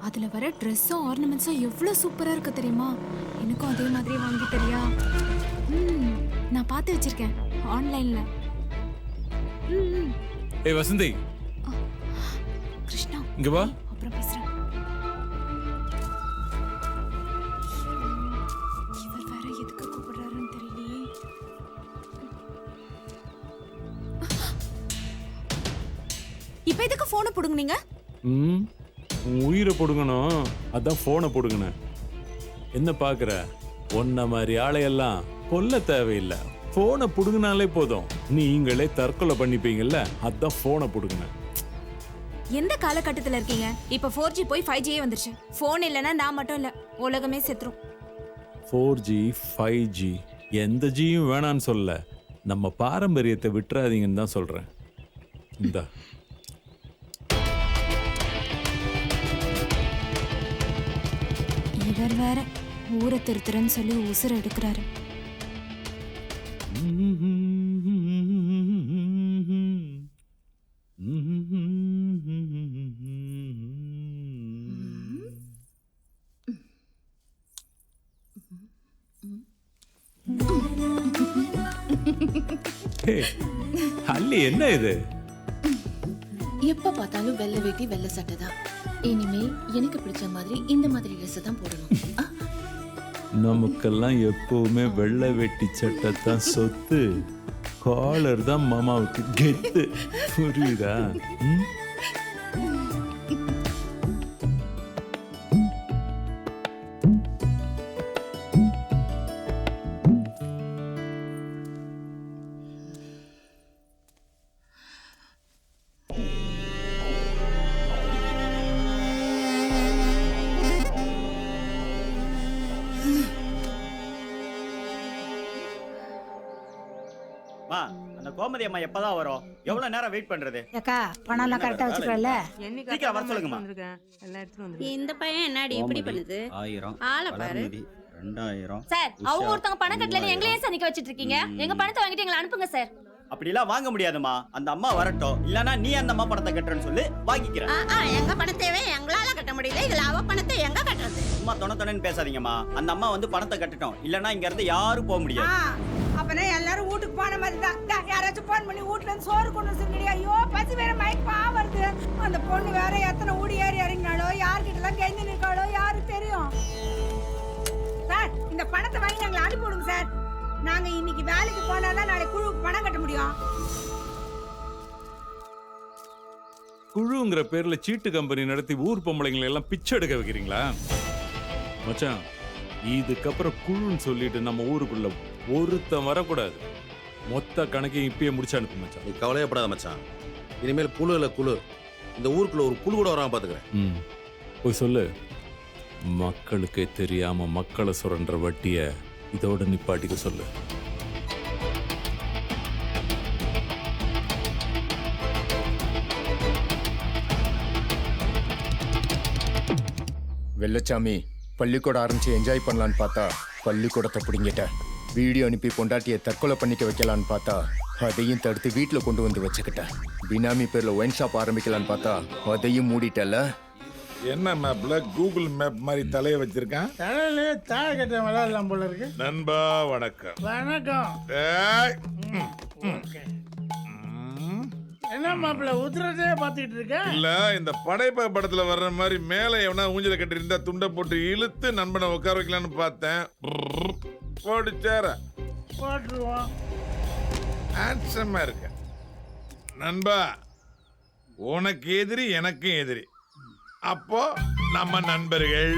அதுல வர ட்ரெஸ்ஸும் ஆர்னமெண்ட்ஸும் எவ்வளவு சூப்பரா இருக்கு தெரியுமா? எனக்கும் அதே மாதிரி வாங்கி தரியா? ம் நான் பார்த்து வச்சிருக்கேன் ஆன்லைன்ல ம். ஏய் வசந்தி. கிருஷ்ணா. இங்க வா. அப்புறம் பேசுறேன். இவர் வேற எதுக்கு கூப்பிடுறாருன்னு தெரியலையே. இப்ப எதுக்கு போனை புடுங்குனீங்க? ம். உன் உயிரை போடுங்கணும். அதான் போனை போடுங்கண்ணே என்ன பார்க்குற உன்ன மாதிரி ஆளையெல்லாம் கொல்ல தேவையில்லை. போனை புடுங்கினாலே போதும். நீங்களே தற்கொலை பண்ணிப்பீங்கல்ல? அதான் போனை புடுங்கினேன் எந்த காலகட்டத்துல இருக்கீங்க? இப்ப ஃபோர் ஜி போய் ஃபைவ் ஜியே வந்துருச்சு. போன் இல்லைன்னா நான் மட்டும் இல்ல. உலகமே செத்துரும். ஃபோர் ஜி ஃபைவ் ஜி எந்த ஜியும் வேணான்னு சொல்ல நம்ம பாரம்பரியத்தை விட்டுறாதீங்கன்னு தான் சொல்கிறேன் இந்தா. இவர் வேற. ஊரை திருத்துறன்னு சொல்லி உசுர எடுக்கிறாரு. ஹே, அல்லி என்ன இது? எப்ப பார்த்தாலும் வெள்ளை வேட்டி வெள்ளை சட்டை தான். இனிமே எனக்கு பிடிச்ச மாதிரி இந்த மாதிரி ட்ரெஸ் தான் போடணும். நமக்கெல்லாம் எப்பவுமே வெள்ளை வெட்டி சட்டை தான் சொத்து. காலர் தான் மாமாவுக்கு கெத்து. புரியுதா? கோமதி அம்மா எப்பதான் வரும்? எவ்வளவு நேரம் வெயிட் பண்றது? ஏக்கா பணம் எல்லாம் கரெக்டா வச்சுக்கல சீக்கிரம் வர சொல்லுங்கம்மா. எல்லாம் இந்த பையன் என்னடி இப்படி பண்ணுது? ஆயிரம் ஆளை பாரு. ரெண்டாயிரம் சார் அவங்க ஒருத்தவங்க பணம் கட்டலன்னு எங்களையே சார் நிக்க வச்சிட்டு இருக்கீங்க எங்க பணத்தை வாங்கிட்டு எங்களை அனுப்புங்க சார். அப்படிலாம் வாங்க முடியாதுமா அந்த அம்மா வரட்டும். இல்லனா நீ அந்த அம்மா பணத்தை கட்டுறேன்னு சொல்லி வாங்கிக்கிறேன் எங்க பணத்தையவே எங்களால கட்ட முடியல. இதுல அவ பணத்தை எங்க கட்டுறது? சும்மா தொண தொணன்னு பேசாதீங்கம்மா. அந்த அம்மா வந்து பணத்தை கட்டட்டும். இல்லனா இங்க இருந்து யாரும் போக முடியாது. அப்பனா எல்லாரும் வீட்டுக்கு போன மாதிரி தான். யாராச்சும் ஃபோன் பண்ணி வீட்டுல இருந்து சோறு கொண்டு சொல்லிடி ஐயோ பசி வேற மயக்கமா வருது. அந்த பொண்ணு வேற எத்தனை ஊடி ஏறி இறங்கினாலோ யார்கிட்ட எல்லாம் கெஞ்சி நிற்காளோ யாருக்கு தெரியும்? சார் இந்த பணத்தை வாங்கி நாங்களை அனுப்பி விடுங்க சார். நாங்க இன்னைக்கு வேலைக்கு போனாதான் நாளைக்கு குழுவுக்கு பணம் கட்ட முடியும். குழுங்கிற பேர்ல சீட்டு கம்பெனி நடத்தி ஊர் பொம்பளைங்களை எல்லாம் பிச்சை எடுக்க வைக்கிறீங்களா? மச்சான் இதுக்கப்புறம் குழுன்னு சொல்லிட்டு நம்ம ஊருக்குள்ள ஒருத்தன் வரக்கூடாது. மொத்த கணக்கையும் இப்பயே முடிச்சு அனுப்பு மச்சான். நீ கவலையப்படாத மச்சான். இனிமேல் குழு இல்ல குழு. இந்த ஊருக்குள்ள ஒரு குழு கூட வராம பாத்துக்கிறேன். ம். போய் சொல்லு. மக்களுக்கே தெரியாம மக்களை சுரண்ட வட்டிய இதோட நிப்பாட்டிக்க சொல்லு. வெள்ளச்சாமி பள்ளிக்கூடம் ஆரம்பிச்சு என்ஜாய் பண்ணலான்னு பார்த்தா பள்ளிக்கூடத்தை பிடிங்கிட்ட. வீடியோ அனுப்பி பொண்டாட்டியை தற்கொலை பண்ணிக்க வைக்கலான்னு பார்த்தா அதையும் தடுத்து வீட்டில் கொண்டு வந்து வச்சுக்கிட்டேன். பினாமி பேர்ல ஒயின் ஷாப் ஆரம்பிக்கலான்னு பார்த்தா அதையும் மூடிட்டல என்ன மேப்ல கூகுள் மேப் மாதிரி தலைய வச்சிருக்கான்? தலையிலே தாழ் கட்ட விளையாடலாம் போல இருக்கு. நண்பா வணக்கம். வணக்கம். ஏய், ஓகே. என்ன மாப்பிள்ள உத்திரத்தையே பார்த்துக்கிட்டு இருக்க? இல்ல இந்த படைப்பா படத்துல வர்ற மாதிரி மேல எவனா ஊஞ்சல கட்டி இருந்தா துண்டை போட்டு இழுத்து நண்பனை உட்கார வைக்கலாம்னு பார்த்தேன். போடு சேர. போட்டுருவோம். ஹேண்ட்ஸமா இருக்க. நண்பா உனக்கு எதிரி எனக்கும் எதிரி. அப்போ நம்ம நண்பர்கள்.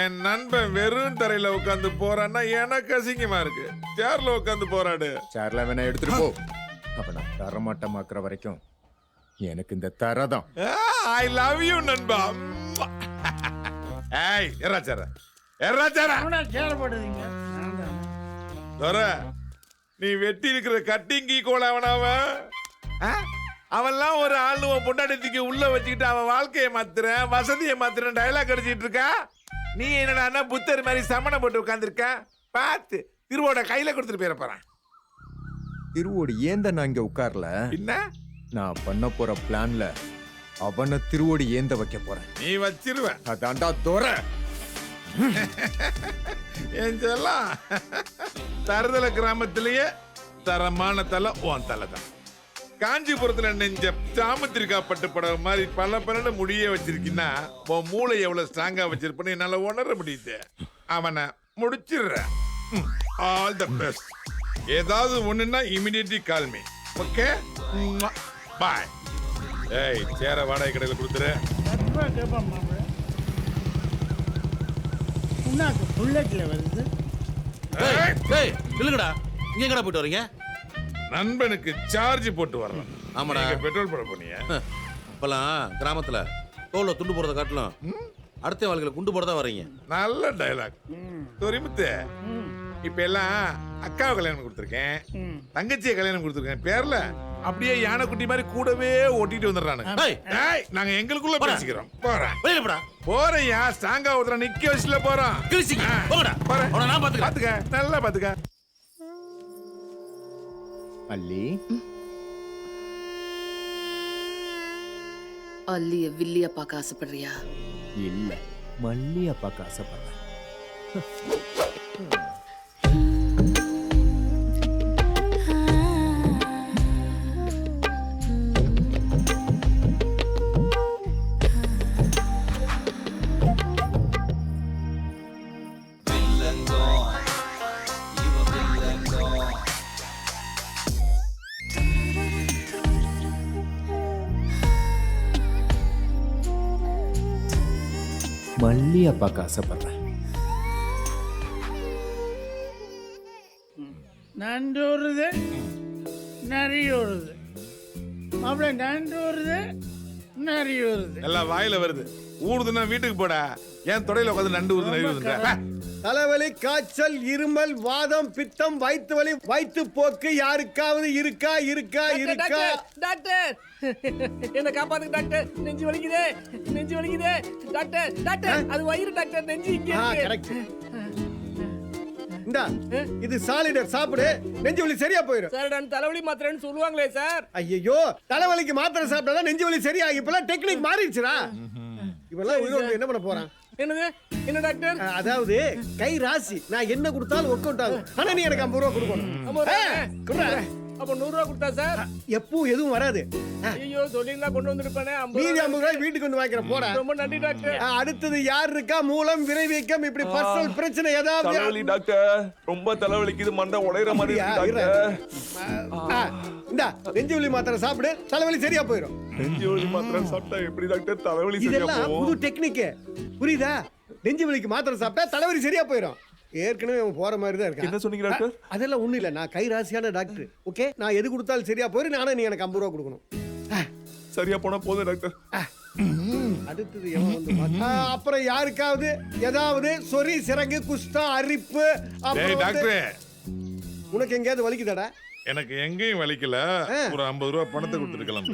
என் நண்பன் வெறும் தரையில உட்காந்து போறான்னா எனக்கு அசிங்கமா இருக்கு. சேர்ல உட்காந்து போராடு சேர்ல வேணா எடுத்துட்டு போ. அப்ப நான் தரமாட்டமாக்குற வரைக்கும் எனக்கு இந்த தர தான். ஐ லவ் யூ நண்பா. ஏய் எறாச்சார எறாச்சார அவனா கேள்விப்படுறீங்க தோர நீ வெட்டி இருக்கிற கட்டிங்கி கோல அவனவன் அவன்லாம் ஒரு ஆளுவ பொண்டாட்டத்துக்கு உள்ள வச்சுக்கிட்டு அவன் வாழ்க்கையை மாத்துறேன் வசதியை மாத்துறேன் டயலாக் அடிச்சிட்டு இருக்கா? நீ என்னடா புத்தர் மாதிரி சமணம் போட்டு உட்காந்துருக்க பார்த்து திருவோட கையில கொடுத்துட்டு போயிட போறேன். திருவோடு ஏன் தான் நான் இங்க உட்கார்ல? என்ன நான் பண்ண போற பிளான்ல அவனை திருவோடி ஏந்த வைக்க போறேன். நீ வச்சிருவ. அதான்டா துரை என் செல்லம் தருதல கிராமத்திலேயே தரமான தலை உன் தலை தான். காஞ்சிபுரத்துல நெஞ்ச சாமுத்திரிக்கா பட்டு படம் மாதிரி பல பல முடிய வச்சிருக்கீன்னா உன் மூளை எவ்வளவு ஸ்ட்ராங்கா வச்சிருப்பேன்னு என்னால உணர முடியுது. அவனை முடிச்சிடுறேன். ஆல் த பெஸ்ட் ஏதாவது ஒண்ணுன்னா immediately call me okay bye ஏய் சேர வாடகை கடையில் கொடுத்துரு. கண்டிப்பா புல்லட்ல வருது. ஏய், இல்லைங்கடா இங்க எங்கடா போயிட்டு வரீங்க நண்பனுக்கு சார்ஜ் போட்டு வர்றேன் ஆமாடா. பெட்ரோல் போட போனீங்க. இப்பெல்லாம் கிராமத்துல தோல்ல துண்டு போறத காட்டலாம் அடுத்த வாழ்க்கையில குண்டு போட தான் வரீங்க நல்ல டயலாக் தொரிமுத்து இப்ப எல்லாம் அக்காவை கல்யாணம் கொடுத்துருக்கேன். தங்கச்சியை கல்யாணம் கொடுத்துருக்கேன். பேர்ல அப்படியே யானைக்குட்டி மாதிரி கூடவே ஓட்டிட்டு. டேய், நாங்க எங்களுக்குள்ள பேசிக்கிறோம். போறேன் வெளியில போடா. போறையா? ஸ்ட்ராங்கா ஒருத்தர நிக்க வச்சுல போறோம் போறேன். நான் பாத்துக்கிறேன். பாத்துக்க. நல்லா பாத்துக்க. அல்லி அல்லிய வில்லிய பார்க்க ஆசைப்படுறியா? இல்ல மல்லி அப்பாக்கு ஆசைப்படுறேன். மல்லி அப்பாக்கு ஆசைப்படுறேன். நண்டு வருது நிறைய வருது மாப்பிள்ள நண்டு வருது நிறைய வருது எல்லாம் வாயில வருது. ஊடுதுன்னா வீட்டுக்கு போடா. ஏன் தொடையில உட்காந்து நண்டு ஊதுன்ற தலைவலி காய்ச்சல் இருமல் வாதம் பித்தம் வயிற்று வலி வயிற்று போக்கு யாருக்காவது இருக்கா இருக்கா இருக்கா? டாக்டர் என்ன காப்பாத்துங்க டாக்டர். நெஞ்சு வலிக்குதே. நெஞ்சு வலிக்குதே. Doctor doctor. அது வயிறு டாக்டர். நெஞ்சு இங்க. இந்தா இது சாலிடர் சாப்பிடு. நெஞ்சு வலி சரியா போயிடும் சார் நான் தலைவலி மாத்திரன்னு சொல்லுவாங்களே சார். ஐயோ தலைவலிக்கு மாத்திரை சாப்பிட்டா நெஞ்சு வலி சரியா இப்பெல்லாம் டெக்னிக் மாறிடுச்சுடா. இவெல்லாம் உயிரோடு என்ன பண்ண போறான்? என்னது? என்ன டாக்டர் அதாவது கை ராசி. நான் என்ன கொடுத்தாலும் ஒர்க் அவுட் ஆகும். ஆனா நீ எனக்கு ஐம்பது ரூபா கொடுக்கணும். அப்ப நூறு ரூபா கொடுத்தா சார்? எப்பவும் எதுவும் வராது. ஐயோ சொல்லிருந்தா கொண்டு வந்திருப்பானே மீதி ஐம்பது ரூபாய் வீட்டுக்கு வந்து வாங்கிக்கிறேன் போடா. ரொம்ப நன்றி டாக்டர். அடுத்தது யார் இருக்கா? மூலம் விரைவீக்கம் இப்படி பர்சனல் பிரச்சனை ஏதாவது டாக்டர். ரொம்ப தலைவலிக்குது மண்டை உடையிற? இரு. ஆ, இந்தா நெஞ்சு வலி மாத்திரை சாப்பிடு. தலைவலி சரியா போயிடும் நெஞ்சு வலி மாத்திரம் சாப்பிட்டா எப்படி டாக்டர்? தலைவலி இதெல்லாம் புது டெக்னிக் புரியுதா? நெஞ்சு வலிக்கு மாத்திரை சாப்பிட்டா தலைவலி சரியா போயிடும் ஏற்கனவே அவன் போற மாதிரி தான் இருக்கான். என்ன சொன்னீங்க டாக்டர்? அதெல்லாம் ஒண்ணும் இல்ல. நான் கை ராசியான டாக்டர். ஓகே? நான் எது கொடுத்தாலும் சரியா போயிடும் நானே நீ எனக்கு ஐம்பது ரூபா கொடுக்கணும். சரியா போனா போதும் டாக்டர். அடுத்தது எவன் வந்து அப்புறம் யாருக்காவது ஏதாவது சொறி சிறங்கு குஸ்தா அரிப்பு டாக்டர். உனக்கு எங்கேயாவது வலிக்குதாடா? எனக்கு எங்கேயும் வலிக்கல. ஒரு ஐம்பது ரூபா பணத்தை கொடுத்துருக்கலாம்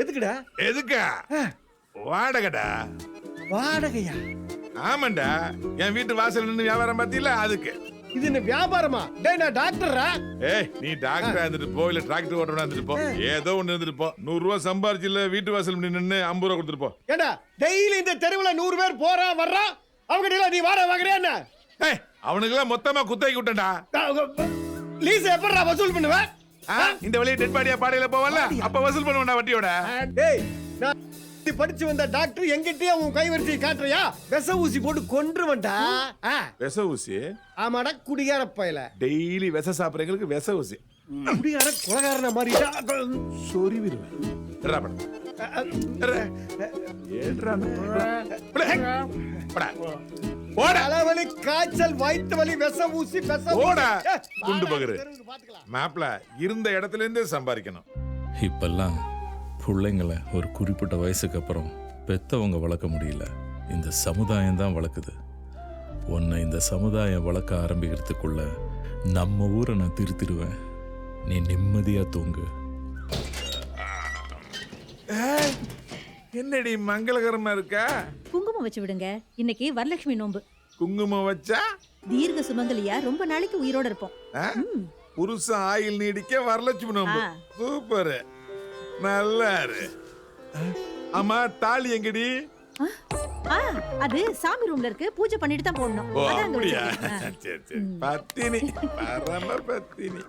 எதுக்குடா? எதுக்கா? வாடகைடா. வாடகையா? ஆமாண்டா. என் வீட்டு வாசல் நின்று வியாபாரம் பார்த்தீங்களா அதுக்கு. இது என்ன வியாபாரமா? டேய் நான் டாக்டரா ஏய் நீ டாக்டரா இருந்துட்டு போ இல்ல டிராக்டர் ஓட்டுறா இருந்துட்டு போ. ஏதோ ஒண்ணு இருந்துட்டு போ. நூறு ரூபா சம்பாரிச்சு இல்ல வீட்டு வாசல் நின்று ஐம்பது ரூபா கொடுத்துட்டு போ. ஏண்டா டெய்லி இந்த தெருவுல நூறு பேர் போறான் வர்றான் அவங்க கிட்ட நீ வாடகை வாங்குறியா என்ன? ஏய் அவனுக்கெல்லாம் மொத்தமா குத்தகைக்கு விட்டேன்டா. லீஸ் எப்படிடா வசூல் பண்ணுவ இந்த வழியை டெட் பாடியா பாடையில போவல அப்ப வசூல் பண்ணுவேன்டா வட்டியோட. டேய் நான் நீ படிச்சு வந்த டாக்டர் எங்கிட்டயே உன் கைவரிசையை காட்டுறியா? விச ஊசி போட்டு கொன்றுவன்டா. ஆ, விச ஊசி? ஆமாடா குடிகார பயல. டெய்லி விச சாப்பிட்றவங்களுக்கு விச ஊசி. குடிகார கொலகாரன. போடா. போடா. தலைவலி காய்ச்சல் வயிற்று வலி விச ஊசி விச. ஏ, குண்டு பகரு. இருந்த இடத்துல இருந்தே சம்பாதிக்கணும். இப்பெல்லாம் பிள்ளைங்களை ஒரு குறிப்பிட்ட வயசுக்கு அப்புறம் பெத்தவங்க வளர்க்க முடியல. இந்த சமுதாயம் தான் வளர்க்குது. உன்னை இந்த சமுதாயம் வளர்க்க ஆரம்பிக்கிறதுக்குள்ள நம்ம ஊரை நான் திருத்திடுவேன். நீ நிம்மதியா தூங்கு. என்னடி மங்களகரமா இருக்கா? குங்குமம் வச்சு விடுங்க. இன்னைக்கு வரலட்சுமி நோன்பு. குங்குமம் வச்சா? தீர்க்க சுமங்கலியா? ரொம்ப நாளைக்கு உயிரோட இருப்போம்? புருஷன் ஆயில் நீடிக்க வரலட்சுமி நோம்பு. சூப்பர். நல்லா இரு ஆமா தாலி எங்கடி? அது சாமி ரூம்ல இருக்கு. பூஜை பண்ணிட்டு தான் போடணும். ஓ அதான் அங்க அப்படியா? வச்சிருக்கேன். சரி சரி. பத்தினி பரம பத்தினி.